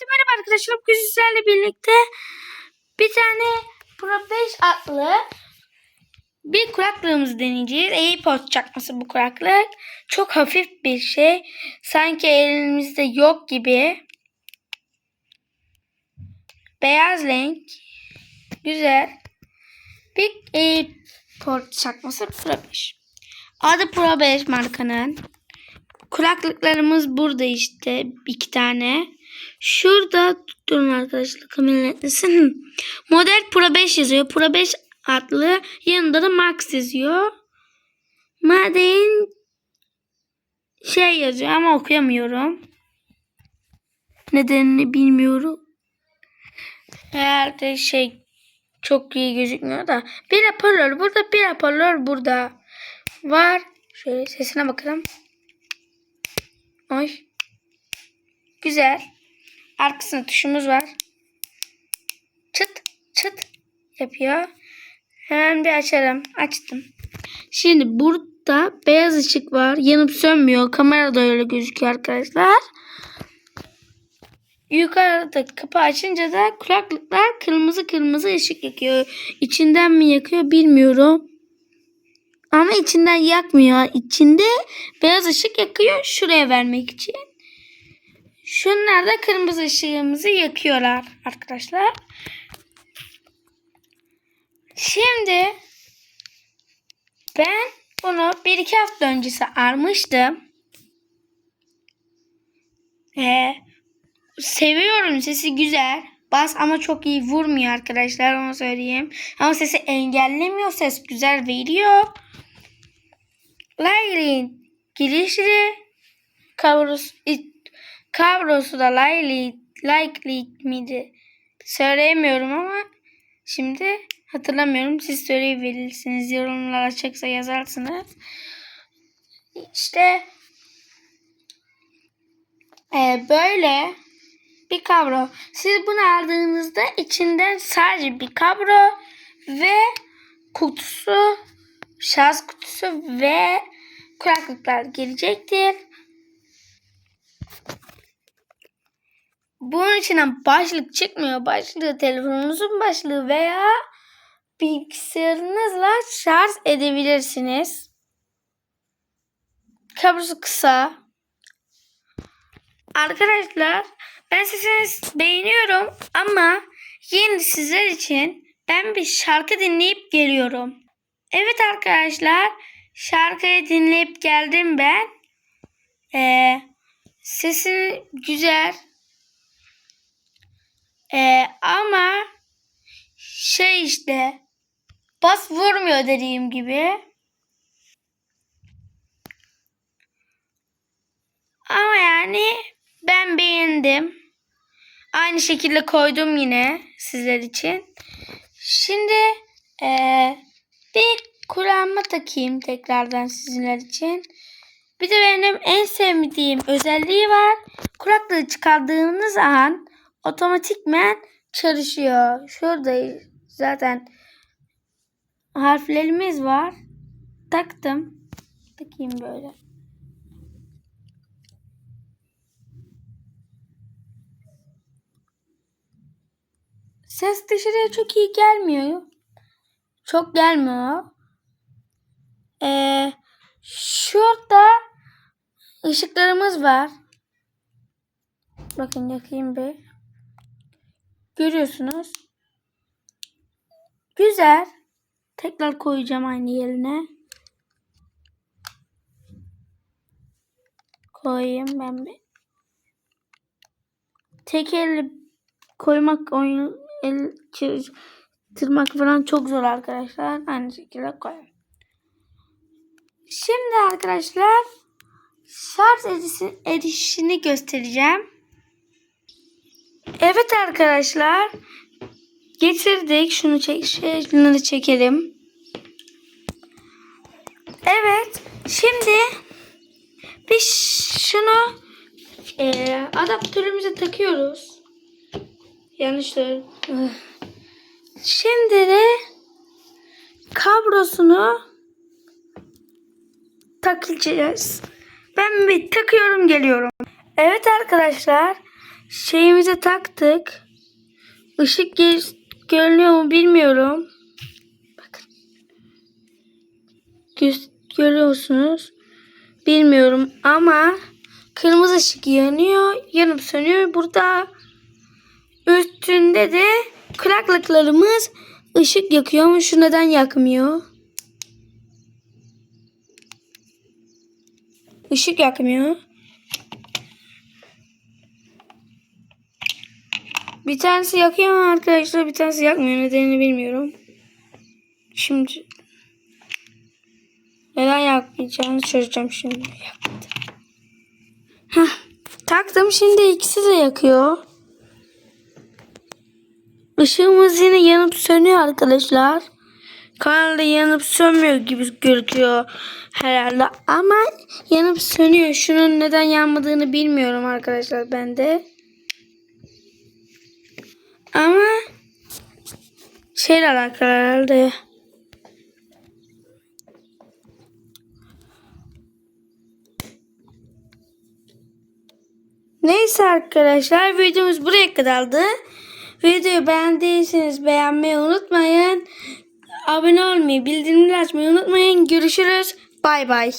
Merhaba arkadaşlar. Bugün sizlerle birlikte bir tane Pro 5 adlı bir kulaklığımızı deneyeceğiz. AirPods çakması bu kulaklık. Çok hafif bir şey. Sanki elimizde yok gibi. Beyaz renk. Güzel. Bir AirPods çakması Pro 5. Adı Pro 5 markanın. Kulaklıklarımız burada işte iki tane. Şurada durun arkadaşlar kamera netlesin. Model Pro 5 yazıyor. Pro 5 adlı yanında da Max yazıyor. Madein şey yazıyor ama okuyamıyorum. Nedenini bilmiyorum. Herhalde şey çok iyi gözükmüyor da. Bir hoparlör burada bir hoparlör burada. Var. Şöyle sesine bakalım. Oy. Güzel. Arkasında tuşumuz var. Çıt çıt yapıyor. Hemen bir açalım. Açtım. Şimdi burada beyaz ışık var. Yanıp sönmüyor. Kamerada öyle gözüküyor arkadaşlar. Yukarıda kapı açınca da kulaklıklar kırmızı kırmızı ışık yakıyor. İçinden mi yakıyor bilmiyorum. Ama içinden yakmıyor. İçinde beyaz ışık yakıyor şuraya vermek için. Şunlar da kırmızı ışığımızı yakıyorlar arkadaşlar. Şimdi ben bunu bir iki hafta öncesi almıştım. Ee, seviyorum sesi güzel. Bas ama çok iyi vurmuyor arkadaşlar onu söyleyeyim. Ama sesi engellemiyor. Ses güzel veriyor. Laylin girişli kavrus kavrosu da Layli likely miydi? Söyleyemiyorum ama şimdi hatırlamıyorum. Siz söyleyibilirsiniz. Yorumlar açıksa yazarsınız. İşte e, böyle bir kablo. Siz bunu aldığınızda içinden sadece bir kablo ve kutusu, şarj kutusu ve kulaklıklar gelecektir. Bunun içinden başlık çıkmıyor. Başlığı telefonunuzun başlığı veya bilgisayarınızla şarj edebilirsiniz. Kablosu kısa. Arkadaşlar ben sesinizi beğeniyorum ama yeni sizler için ben bir şarkı dinleyip geliyorum. Evet arkadaşlar şarkıyı dinleyip geldim ben. Ee, sesi güzel. Ee, ama şey işte bas vurmuyor dediğim gibi. Ama yani ben beğendim. Aynı şekilde koydum yine sizler için. Şimdi ee, bir kulağıma takayım tekrardan sizler için. Bir de benim en sevdiğim özelliği var. Kulaklığı çıkardığınız an otomatikmen çalışıyor. Şurada zaten harflerimiz var. Taktım. Takayım böyle. Ses dışarıya çok iyi gelmiyor. Çok gelmiyor. Ee, şurada ışıklarımız var. Bakın yakayım bir. Görüyorsunuz. Güzel. Tekrar koyacağım aynı yerine. Koyayım ben bir. Tek elle koymak oyun el tırmak falan çok zor arkadaşlar. Aynı şekilde koyayım. Şimdi arkadaşlar şarj edişini göstereceğim. Evet arkadaşlar. Getirdik. Şunu çek, şunları çekelim. Evet. Şimdi biz şunu e, adaptörümüze takıyoruz. Yanlış söyledim. Şimdi de kablosunu takacağız. Ben bir takıyorum geliyorum. Evet arkadaşlar. Şeyimize taktık. Işık görünüyor mu bilmiyorum. Bakın. Gö- görüyorsunuz. Bilmiyorum ama kırmızı ışık yanıyor. Yanıp sönüyor. Burada üstünde de kulaklıklarımız ışık yakıyor ama şu neden yakmıyor? Işık yakmıyor. Bir tanesi yakıyor ama arkadaşlar bir tanesi yakmıyor. Nedenini bilmiyorum. Şimdi neden yakmayacağını çözeceğim şimdi. Yaktı. Hah, taktım şimdi ikisi de yakıyor. Işığımız yine yanıp sönüyor arkadaşlar. Kanalda yanıp sönmüyor gibi gözüküyor herhalde. Ama yanıp sönüyor. Şunun neden yanmadığını bilmiyorum arkadaşlar ben de. Ama şeyle alakalı herhalde. Neyse arkadaşlar videomuz buraya kadardı. Videoyu beğendiyseniz beğenmeyi unutmayın. Abone olmayı, bildirimleri açmayı unutmayın. Görüşürüz. Bay bay.